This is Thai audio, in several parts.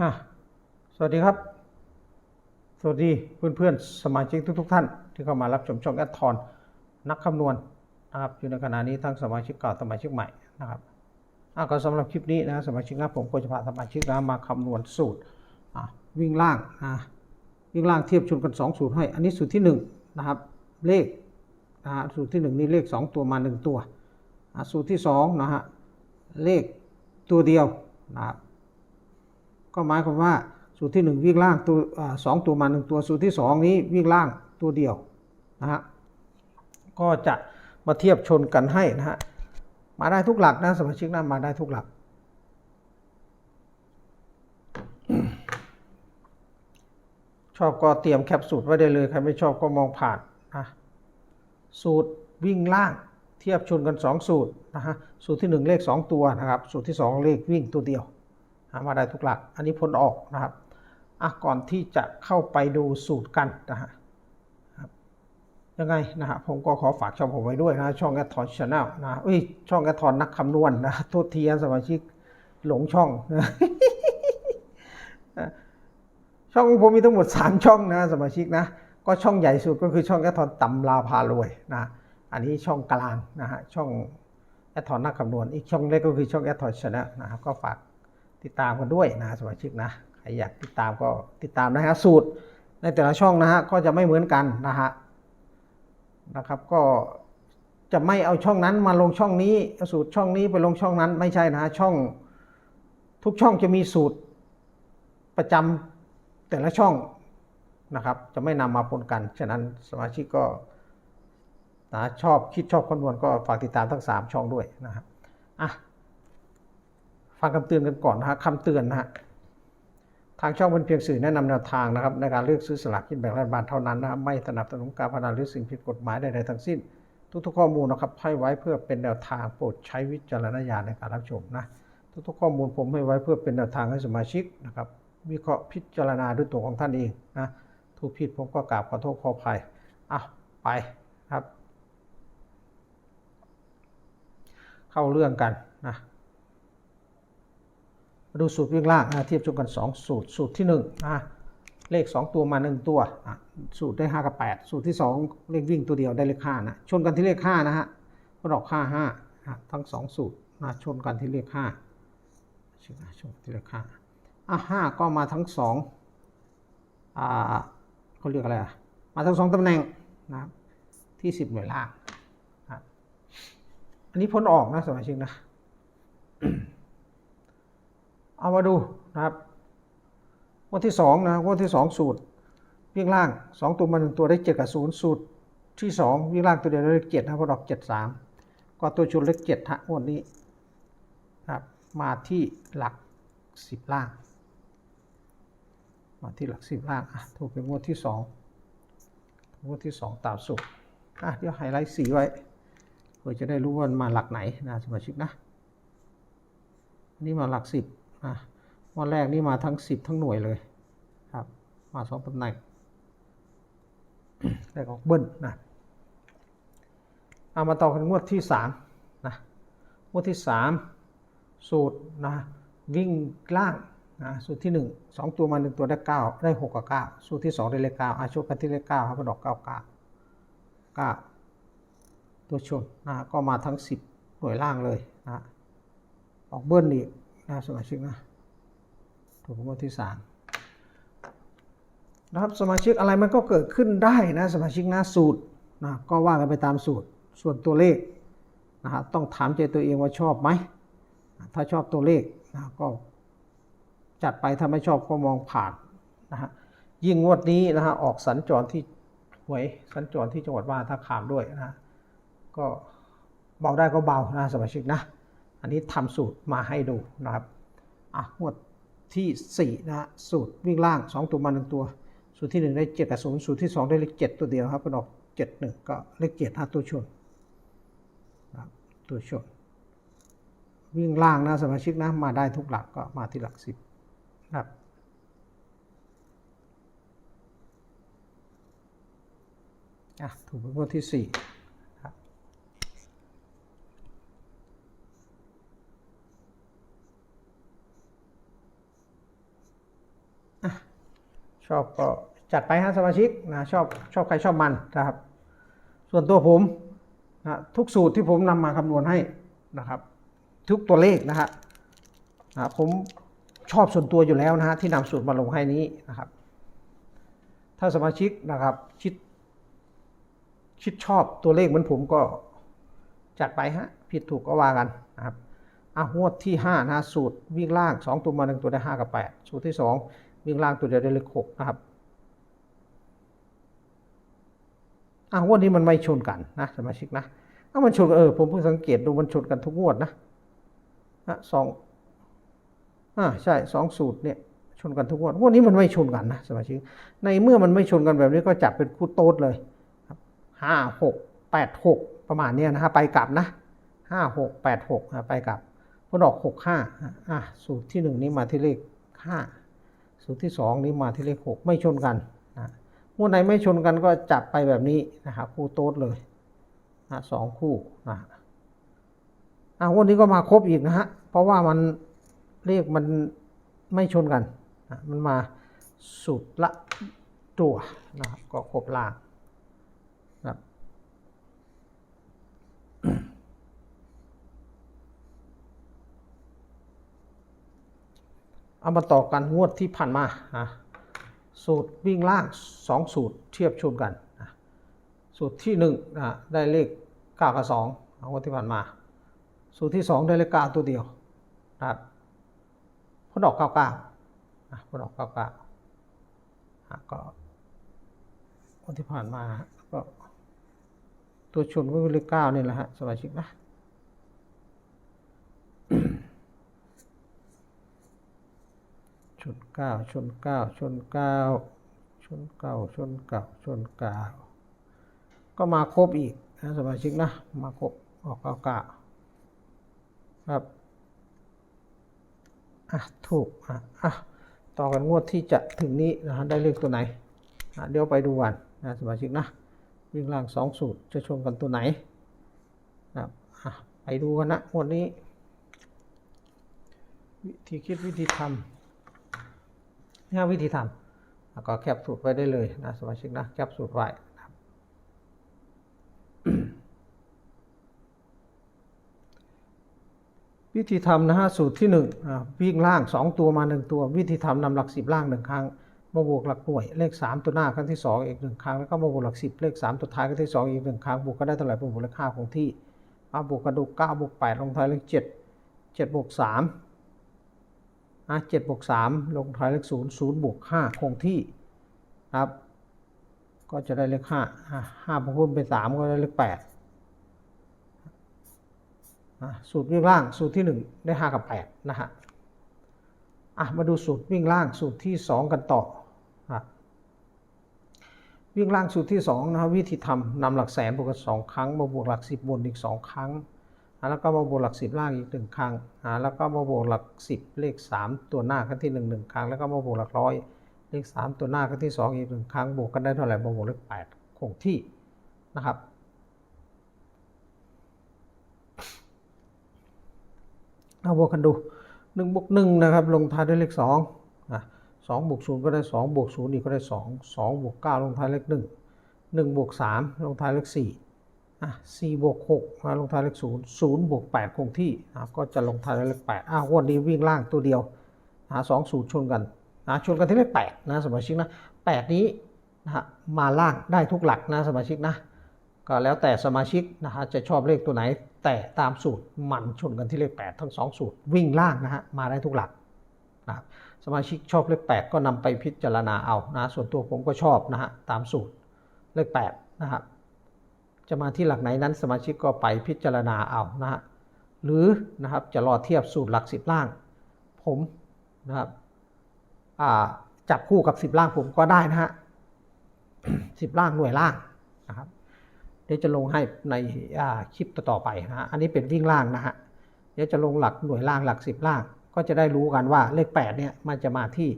อะสวัสดีครับ สวัสดีเพื่อนๆ สมาชิกทุกๆ ท่าน ที่เข้ามารับชมช่องแอดทอนนักคำนวณนะครับอยู่ในขณะนี้ทั้งสมาชิกเก่าสมาชิกใหม่นะครับอะก็สำหรับคลิปนี้นะสมาชิกนะผมก็จะพาสมาชิกนะมาคำนวณสูตรอะวิ่งล่างนะวิ่งล่างเทียบชนกัน 2 สูตรให้ อันนี้สูตรที่1นะครับเลขนะฮะสูตรที่ 1 นี่เลข 2 ตัวมา 1 ตัวอะสูตรที่2นะฮะเลขตัวเดียวนะครับ ก็หมายความว่าสูตรที่ 1 วิ่งล่างตัวสองตัวมา 1 ตัวสูตรที่ 2 นี้วิ่งล่างตัวเดียวนะฮะก็จะมาเทียบชนกันให้นะฮะมาได้ทุกหลักนะสมาชิกนะมาได้ทุกหลัก ชอบก็เตรียมแคปสูตรไว้ได้เลยใครไม่ชอบก็มองผ่านนะสูตรวิ่งล่างเทียบชนกัน 2 สูตรนะฮะสูตรที่ 1 เลข 2 ตัวนะครับ สูตรที่ 2 เลขวิ่งตัวเดียว หามาได้ทุกหลัก อันนี้ผลออกนะครับอะก่อนที่จะเข้าไปดูสูตรกันนะฮะยังไงนะฮะผมก็ขอฝากช่องผมไว้ด้วยนะช่องแอดทอนชาแนลนะเอ้ยช่องแอดทอนนักคำนวณนะโทษทีนะสมาชิกหลงช่องนะช่องของผมมีทั้งหมด 3 ช่องนะสมาชิกนะก็ช่องใหญ่สุดก็คือช่องแอดทอนตำลาพารวยนะอันนี้ช่องกลางนะฮะช่องแอดทอนนักคำนวณอีกช่องเล็กก็คือช่องแอดทอนชาแนลนะครับก็ฝาก ติดตามกันด้วยนะสมาชิกนะใครอยากติดตามก็ติดตามนะฮะสูตรในแต่ละช่องนะฮะก็จะไม่เหมือนกันนะฮะนะครับก็จะไม่เอาช่องนั้นมาลงช่องนี้เอาสูตรช่องนี้ไปลงช่องนั้นไม่ใช่นะฮะช่องทุกช่องจะมีสูตรประจำแต่ละช่องนะครับ จะไม่นำมาปนกัน ฉะนั้นสมาชิกก็นะชอบคิดชอบคำนวณก็ฝากติดตามทั้ง 3 ช่องด้วยนะครับอะ ฟังคำเตือนกันก่อนนะฮะคำเตือนนะฮะทางช่องเป็นเพียงสื่อแนะนำแนวทางนะครับในการเลือกซื้อสลากกินแบ่งรัฐบาลเท่านั้นนะครับไม่สนับสนุนการพนันหรือสิ่งผิดกฎหมายใดๆทั้งสิ้น ทุกๆข้อมูลนะครับให้ไว้เพื่อเป็นแนวทางโปรดใช้วิจารณญาณในการรับชมนะทุกๆข้อมูลผมให้ไว้เพื่อเป็นแนวทางให้สมาชิกนะครับวิเคราะห์พิจารณาด้วยตัวของท่านเองนะถูกผิดผมก็กราบขอโทษขออภัยอะไปครับ เข้าเรื่องกันนะ มาดูสูตรวิ่งล่างเทียบชนกัน 2 สูตร สูตรที่1นะเลข 2 ตัวมา 1 ตัวอะสูตรได้ 5 กับ 8 สูตรที่ 2 เลขวิ่งตัวเดียวได้เลข5นะชนกันที่เลข5นะฮะก็ดอก5 5นะทั้ง 2 สูตรนะชนกันที่เลข5ชนชนที่เลข5อะ5ก็มาทั้ง2อ่าเขาเรียกอะไรอะมาทั้ง 2ตำแหน่งนะครับที่ 10 หน่วยล่างอันนี้พ้นออกนะสมาชิกนะ เอามาดูนะครับงวดที่สองนะงวดที่สองสูตร วิ่งล่างสองตัวมาหนึ่งตัวได้เจ็ดกับศูนย์สูตรที่สองวิ่งล่างตัวเดียวได้เจ็ดนะเพราะดอกเจ็ดสามก็ตัวชุดเลขเจ็ดฮะงวดนี้นะครับมาที่หลักสิบล่าง มาที่หลักสิบล่างอะถูกเป็นงวดที่สองงวดที่สองตามสูตรอะเดี๋ยวไฮไลท์สีไว้เพื่อจะได้รู้ว่ามันมาหลักไหนนะสมาชิกนะนี่มาหลักสิบ นะวันแรกนี่มาทั้งสิบทั้งหน่วยเลยครับ มาสองตำแหน่งแรกออกเบิ้ลนะเอามาต่อกันงวดที่สามนะงวดที่สามสูตรนะวิ่งล่างนะสูตรที่หนึ่งสองตัวมาหนึ่งตัวได้เก้าได้หกกับเก้าสูตรที่สองได้เลขเก้าอาชกกันที่เลขเก้าครับดอกเก้าเก้าเก้าตัวชนนะก็มาทั้งสิบหน่วยล่างเลยนะออกเบิ้ลอีก นะสมาชิกนะถูกงวดที่สามนะครับสมาชิกอะไรมันก็เกิดขึ้นได้นะสมาชิกนะสูตรนะก็ว่ากันไปตามสูตรส่วนตัวเลขนะฮะต้องถามใจตัวเองว่าชอบไหม ถ้าชอบตัวเลขนะก็จัดไปถ้าไม่ชอบก็มองผ่านนะฮะยิ่งงวดนี้นะฮะออกสัญจรที่หวยสัญจรที่จังหวัดว่าท่าขามด้วยนะก็เบาได้ก็เบานะสมาชิกนะ อันนี้ทำสูตรมาให้ดูนะครับอะงวดที่4นะฮะสูตรวิ่งล่าง 2 ตัวมา 1 ตัว สูตรที่ 1 ได้7กับ0สูตรที่ 2 ได้เลข7ตัวเดียวครับเป็นออก7 1 ก็เลข7 5ตัวชนนะครับตัวชน วิ่งล่างนะสมาชิกนะมาได้ทุกหลักก็มาที่หลัก 10นะครับอะถูกเป็นงวดที่ 4 ชอบก็จัดไปฮะสมาชิกนะชอบชอบใครชอบมันนะครับ ส่วนตัวผมนะทุกสูตรที่ผมนำมาคำนวณให้นะครับ ทุกตัวเลขนะฮะนะผมชอบส่วนตัวอยู่แล้วนะฮะที่นำสูตรมาลงให้นี้นะครับ ถ้าสมาชิกนะครับคิดคิดชอบตัวเลขเหมือนผมก็จัดไปฮะผิดถูกก็ว่ากันนะครับอะงวดที่5นะฮะสูตรวิ่งล่าง 2 ตัวมาหนึ่งตัวได้ 5 กับ 8 สูตรที่ 2 วิ่งล่างตัวเดียวได้เลข6นะครับอะงวดนี้มันไม่ชนกันนะสมาชิกนะอะมันชนเออผมเพิ่งสังเกตดูมันชนกันทุกงวดนะนะสองอ่าใช่สองสูตรเนี่ยชนกันทุกงวดงวดนี้มันไม่ชนกันนะสมาชิก ในเมื่อมันไม่ชนกันแบบนี้ก็จับเป็นคู่โต๊ดเลยห้าหกแปดหกประมาณเนี้ยนะฮะไปกลับนะห้าหกแปดหกไปกลับพอดอกหกห้าอะสูตรที่หนึ่งนี้มาที่เลขห้า สูตรที่สองนี้มาที่เลขหกไม่ชนกันนะงวดไหนไม่ชนกันก็จับไปแบบนี้นะครับคู่โต๊ดเลยนะสองคู่นะอะงวดนี้ก็มาครบอีกนะฮะเพราะว่ามันเลขมันไม่ชนกันนะมันมาสุดละตัวนะครับก็ครบล่างนะครับ เอามาต่อกันงวดที่ผ่านมานะสูตรวิ่งล่างสองสูตรเทียบชนกันนะสูตรที่หนึ่งนะได้เลข9กับ2เอางวดที่ผ่านมา สูตรที่สองได้เลข9ตัวเดียวนะครับพอดอก99อะพดอก99อะก็งวันที่ผ่านมาก็ตัวชนก็คือเลข9นี่แหละฮะสมาชิกนะ ชนเก้าชนเก้าชนเก้าชนเก้าชนเก้าชนเก้าก็มาครบอีกนะสมาชิกนะมาครบออกเก้าเก้าครับอะถูกอะอะต่อกันงวดที่จะถึงนี้นะฮะได้เลขตัวไหนอะเดี๋ยวไปดูกันนะสมาชิกนะวิ่งล่างสองสูตรจะชนกันตัวไหนนะครับอะไปดูกันนะงวดนี้ วิธีคิดวิธีทำ นี่วิธีทำแล้วก็แคปสูตรไว้ได้เลยนะสมาชิกนะแคปสูตรไว้นะครับวิธีทำนะฮะสูตรที่หนึ่งวิ่งล่างสองตัวมาหนึ่งตัว วิธีทำนำหลักสิบล่างหนึ่งครั้งมาบวกหลักหน่วยเลขสามตัวหน้าครั้งที่สองอีกหนึ่งครั้งแล้วก็มาบวกหลักสิบเลขสามตัวท้ายครั้งที่สองอีกหนึ่งครั้งบวกก็ได้เท่าไหร่บวกเลขห้าคงที่เอาบวกกระดูกเก้าบวกแปดลงท้ายเลขเจ็ดเจ็ดบวกสาม อะเจ็ดบวกสามลงท้ายเลขศูนย์ศูนย์บวกห้าคงที่ครับ ก็จะได้เลขห้าห้าบวกคูณเป็นสามก็ได้เลขแปดสูตรวิ่งล่างสูตรที่หนึ่งได้ห้ากับแปดนะฮะอะมาดูสูตรวิ่งล่างสูตรที่สองกันต่อวิ่งล่างสูตรที่สองนะครับวิธีทำนำหลักแสนบวกกันสองครั้งมาบวกหลักสิบบนอีกสองครั้ง แล้วก็มาบวกหลักสิบล่างอีกหนึ่งครั้งแล้วก็มาบวกหลักสิบเลขสามตัวหน้าครั้งที่หนึ่งหนึ่งครั้ง แล้วก็มาบวกหลักร้อยเลขสามตัวหน้าครั้งที่สองอีกหนึ่งครั้ง บวกกันได้เท่าไหร่บวกเลขแปดคงที่นะครับเอาบวกกันดูหนึ่งบวกหนึ่งนะครับ ลงท้ายด้วยเลขสองสองบวกศูนย์ก็ได้สองบวกศูนย์อีกก็ได้สองสองบวกเก้าลงท้ายเลขหนึ่งหนึ่งบวกสามลงท้ายเลขสี่ อะสี่บวกหกมาลงท้ายเลขศูนย์ศูนย์บวกแปดคงที่นะครับก็จะลงท้ายเลขแปดอ้าววันนี้วิ่งล่างตัวเดียวนะสองสูตรชนกันนะชนกันที่เลขแปดนะสมาชิกนะแปดนี้นะฮะมาล่างได้ทุกหลักนะสมาชิกนะก็แล้วแต่สมาชิกนะฮะจะชอบเลขตัวไหน แต่ตามสูตรมันชนกันที่เลขแปดทั้งสองสูตรวิ่งล่างนะฮะมาได้ทุกหลักนะสมาชิกชอบเลขแปดก็นำไปพิจารณาเอานะส่วนตัวผมก็ชอบนะฮะตามสูตรเลขแปดนะครับ จะมาที่หลักไหนนั้นสมาชิกก็ไปพิจารณาเอานะฮะหรือนะครับจะรอเทียบสูตรหลักสิบล่าง ผมนะครับจับคู่กับสิบล่างผมก็ได้นะฮะสิบล่างหน่วยล่างนะครับเดี๋ยวจะลงให้ในคลิปต่อๆไปนะฮะอันนี้เป็นวิ่งล่างนะฮะเดี๋ยวจะลงหลักหน่วยล่างหลักสิบล่าง ก็จะได้รู้กันว่าเลขแปดเนี่ยมันจะมาที่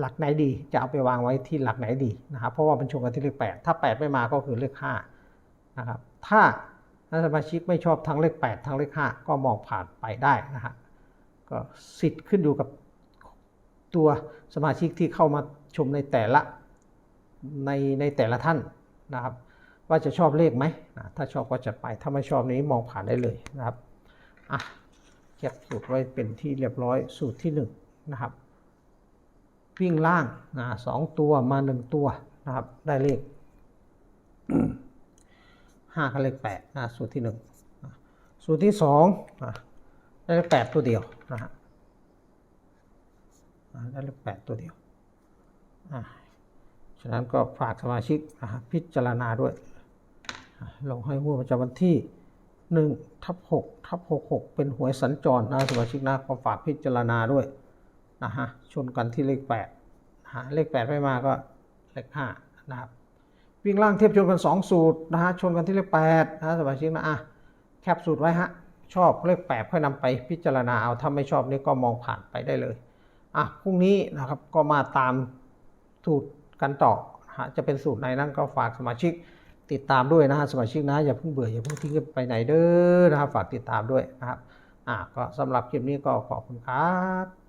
หลักไหนดี จะเอาไปวางไว้ที่หลักไหนดีนะครับเพราะว่ามันชนกันที่เลขแปดถ้าแปดไม่มาก็คือเลขห้า นะครับถ้าสมาชิกไม่ชอบทั้งเลข 8 ทั้งเลข 5 ก็มองผ่านไปได้นะฮะก็สิทธิ์ขึ้นอยู่กับตัวสมาชิกที่เข้ามาชมในแต่ละในในแต่ละท่านนะครับ ว่าจะชอบเลขไหมนะถ้าชอบก็จัดไปถ้าไม่ชอบนี้มองผ่านได้เลยนะครับอะเก็บสูตรไว้เป็นที่เรียบร้อยสูตรที่หนึ่งนะครับวิ่งล่างนะสองตัวมาหนึ่งตัวนะครับได้เลข ห้ากับเลขแปดนะสูตรที่หนึ่งสูตรที่สองได้เลขแปดตัวเดียวนะฮะได้เลขแปดตัวเดียวฉะนั้นก็ฝากสมาชิกพิจารณาด้วยลงให้หัวประจำวันที่หนึ่งทับหกทับหกหกเป็นหวยสัญจรนะสมาชิกนะก็ฝากพิจารณาด้วยนะฮะชนกันที่เลขแปดเลขแปดไม่มาก็เลขห้านะครับ วิ่งล่างเทียบชนกัน 2 สูตรนะฮะชนกันที่เลข8นะสมาชิกนะอะแคปสูตรไว้ฮะชอบเลข8ค่อยนำไปพิจารณาเอาถ้าไม่ชอบนี่ก็มองผ่านไปได้เลยอะพรุ่งนี้นะครับก็มาตามสูตรกันต่อนะฮะจะเป็นสูตรไหนนั่นก็ฝากสมาชิกติดตามด้วยนะฮะสมาชิกนะอย่าเพิ่งเบื่ออย่าเพิ่งทิ้งไปไหนเด้อนะครับฝากติดตามด้วยนะครับอะก็สำหรับคลิปนี้ก็ขอบคุณครับ